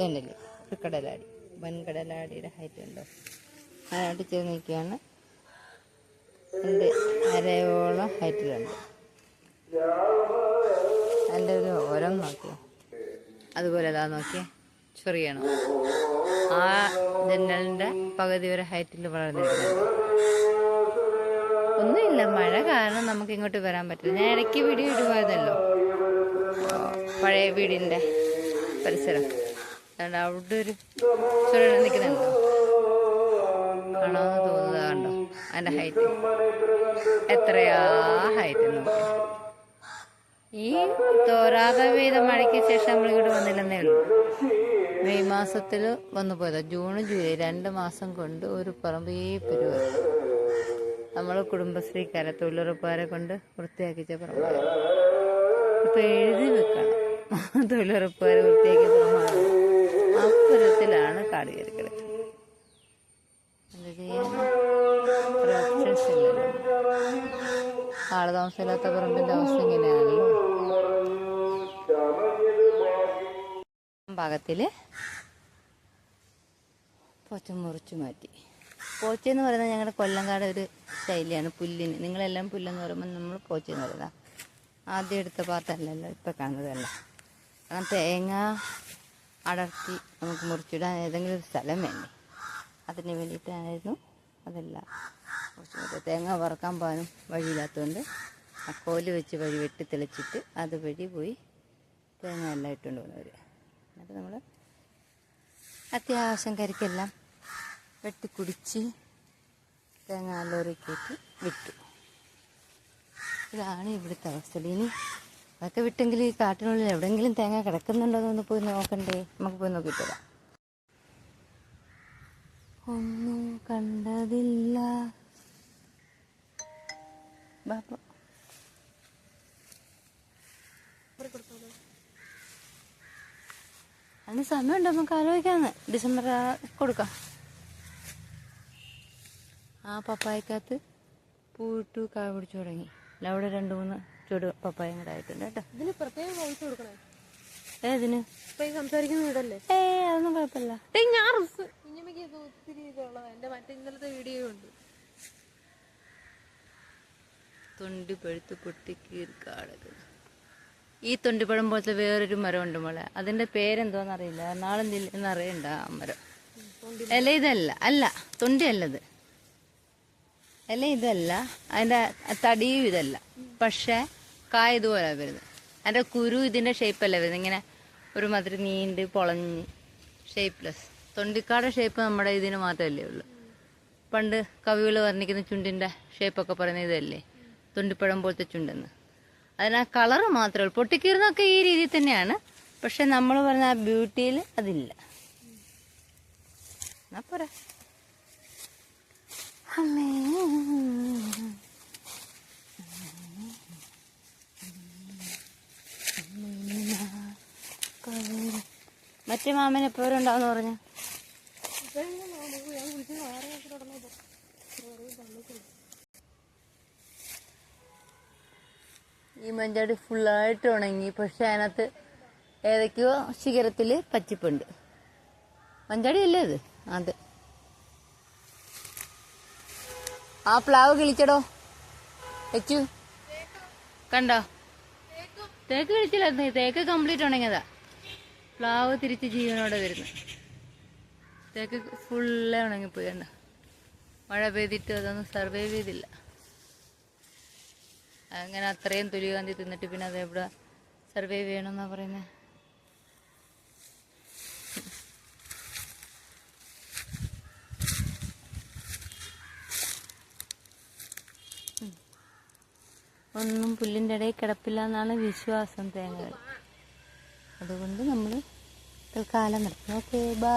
ഇതുണ്ടല്ലേ ഒരു കടലാടി വൻകടലാടിയുടെ ഹൈറ്റ് ഉണ്ടോ? അതിനോട്ട് ചേർന്ന് നിൽക്കുകയാണ്. എന്റെ അരയോളം ഹൈറ്റിലുണ്ട് എന്റെ ഒരു ഓരം നോക്കിയോ? അതുപോലെ അതാ നോക്കിയേ ചൊറിയണം? ആ ജനലിന്റെ പകുതി വരെ ഹൈറ്റിൽ വളർന്നിട്ടുണ്ട്. ഒന്നുമില്ല മഴ കാരണം നമുക്ക് ഇങ്ങോട്ട് വരാൻ പറ്റില്ല. ഞാൻ ഇടയ്ക്ക് വീഡിയോ ഇടുമായിരുന്നല്ലോ പഴയ വീടിന്റെ പരിസരം. അതുകൊണ്ട് അവിടെ ഒരു ചുരുള നിൽക്കുന്നുണ്ടോ. കാണാമെന്ന് തോന്നുന്നത് കണ്ടോ? അതിന്റെ ഹൈറ്റ് എത്രയാ ഹൈറ്റ് നോക്കി. ഈ തോരാതെ പെയ്ത മഴയ്ക്ക് ശേഷം നമ്മൾ ഇങ്ങോട്ട് വന്നില്ലെന്നേ ഉള്ളൂ. മെയ് മാസത്തിൽ വന്നു പോയതാ. ജൂൺ ജൂലൈ രണ്ട് മാസം കൊണ്ട് ഒരു പറമ്പേ പെരുവാ നമ്മൾ കുടുംബശ്രീക്കാരെ തൊഴിലുറപ്പുകാരെ കൊണ്ട് വൃത്തിയാക്കിച്ച പറമ്പ് ഇപ്പൊ എഴുതി വെക്കണം. തൊഴിലുറപ്പുകാരെ വൃത്തിയാക്കിയ പറമ്പാണ്. അപ്പുറത്തിലാണ് കാട് കയറി കിടക്കുന്നത്. എന്താ ആൾ താമസമില്ലാത്ത പറമ്പിന്റെ അവസ്ഥ ഇങ്ങനെയാണല്ലോ. ഭാഗത്തിൽ പോച്ച മുറിച്ചു മാറ്റി. പോച്ച എന്ന് പറയുന്നത് ഞങ്ങളുടെ കൊല്ലങ്കാട് ഒരു ശൈലിയാണ് പുല്ലിന്. നിങ്ങളെല്ലാം പുല്ലെന്ന് പറയുമ്പോൾ നമ്മൾ പോച്ച എന്ന് പറയുന്നത്. ആദ്യം എടുത്ത പാർട്ടല്ലല്ലോ ഇപ്പം കാണുന്നതല്ല. കാരണം തേങ്ങ അടർത്തി നമുക്ക് മുറിച്ചിടാൻ ഏതെങ്കിലും ഒരു സ്ഥലം വേണ്ടേ? അതിന് വേണ്ടിയിട്ടായിരുന്നു അതല്ല. കുറച്ച് തേങ്ങ വറക്കാൻ പോകാനും വഴിയില്ലാത്തതുകൊണ്ട് ആ കോൽ വെച്ച് വഴി വെട്ടി തെളിച്ചിട്ട് അത് വഴി പോയി തേങ്ങ എല്ലാം ഇട്ടുകൊണ്ട് പോകുന്നവർ. എന്നിട്ട് നമ്മൾ അത്യാവശ്യം കരിക്കെല്ലാം വെട്ടി കുടിച്ച് തേങ്ങ ലോറി വിട്ടു. ഇതാണ് ഇവിടുത്തെ അവസ്ഥ. ഇനി അതൊക്കെ വിട്ടെങ്കിൽ ഈ കാട്ടിനുള്ളിൽ എവിടെയെങ്കിലും തേങ്ങ കിടക്കുന്നുണ്ടോ എന്നൊന്ന് പോയി നോക്കണ്ടേ? നമുക്ക് പോയി നോക്കിയിട്ട് വരാം. ഒന്നും കണ്ടതില്ല. ബാപ്പ അതിന് സമയമുണ്ട്? നമുക്ക് ആലോചിക്കാന്ന്. ഡിസംബർ കൊടുക്കാം. ആ പപ്പായക്കകത്ത് പൂട്ടു കാ പിടിച്ചു തുടങ്ങി. അല്ല അവിടെ രണ്ട് മൂന്ന് ചുവട് പപ്പായം കൂടെ ആയിട്ടുണ്ട് കേട്ടോ. ഇതിന് പ്രത്യേകം വോയിസ് കൊടുക്കണേ? ഏതിന്? സംസാരിക്കുന്ന വീടല്ലേ ഏ അതൊന്നും കുഴപ്പമില്ല. കുഞ്ഞമ്മയ്ക്ക് ഇത് ഒത്തിരി ഇതുള്ളതാ. എന്റെ മറ്റേ ഇന്നലത്തെ വീഡിയോ ഉണ്ട്. തൊണ്ടി പഴുത്ത് പൊട്ടിക്കീറി കാടകൾ. ഈ തൊണ്ടിപ്പഴം പോലത്തെ വേറൊരു മരം ഉണ്ട് മോളെ. അതിന്റെ പേരെന്തോന്ന് അറിയില്ല എറണാകുളം ജില്ല അറിയണ്ട ആ മരം. ഇല ഇതല്ല. അല്ല തൊണ്ടി അല്ലത് അല്ല ഇതല്ല. അതിന്റെ തടിയും ഇതല്ല. പക്ഷെ കായ ഇതുപോലെ വരുന്നത്. അതിന്റെ കുരു ഇതിന്റെ ഷേപ്പല്ല വരുന്നത്? ഇങ്ങനെ ഒരു മാതിരി നീണ്ട് പൊളഞ്ഞ് ഷേപ്പ്ലെസ് തൊണ്ടിക്കാട് ഷേപ്പ് നമ്മുടെ ഇതിന് മാത്രമല്ലേ ഉള്ളൂ. പണ്ട് കവികൾ വർണിക്കുന്ന ചുണ്ടിന്റെ ഷേപ്പൊക്കെ പറയുന്ന ഇതല്ലേ? തൊണ്ടിപ്പഴം പോലത്തെ ചുണ്ടെന്ന്. അതിനാ കളറ് മാത്രമേ ഉള്ളൂ. പൊട്ടിക്കീറുന്നൊക്കെ ഈ രീതിയിൽ തന്നെയാണ്. പക്ഷെ നമ്മൾ പറഞ്ഞ ആ ബ്യൂട്ടിയിൽ അതില്ല. എന്നാ പോരാ. അമ്മേ. മറ്റേ മാമൻ എപ്പോഴും ഉണ്ടാവും പറഞ്ഞു? ഈ മഞ്ചാടി ഫുള്ളായിട്ട് ഉണങ്ങി. പക്ഷെ അതിനകത്ത് ഏതൊക്കെയോ ശിഖരത്തിൽ പച്ചിപ്പുണ്ട് മഞ്ചാടി അല്ലേ അത്? അത്. ആ പ്ലാവ് കിളിച്ചടോ. വെച്ചു. കണ്ടോ? തേക്ക് കിളിച്ചില്ല തേക്ക് കംപ്ലീറ്റ് ഉണങ്ങിയതാ. പ്ലാവ് തിരിച്ച് ജീവനോടെ വരുന്നു. തേക്ക് ഫുള്ള് ഉണങ്ങിപ്പോയി കണ്ട? മഴ പെയ്തിട്ട് അതൊന്നും സർവൈവ് ചെയ്തില്ല. അങ്ങനെ അത്രയും തുലികാന്തി തിന്നിട്ട് പിന്നെ അത് എവിടെ സർവൈവ് ചെയ്യണമെന്നാ പറയുന്നത് ഒന്നും പുല്ലിന്റെ ഇടയിൽ കിടപ്പില്ല എന്നാണ് വിശ്വാസം തേങ്ങകൾ. അതുകൊണ്ട് നമ്മൾ തൽക്കാലം നിർത്തും ഓക്കെ ബൈ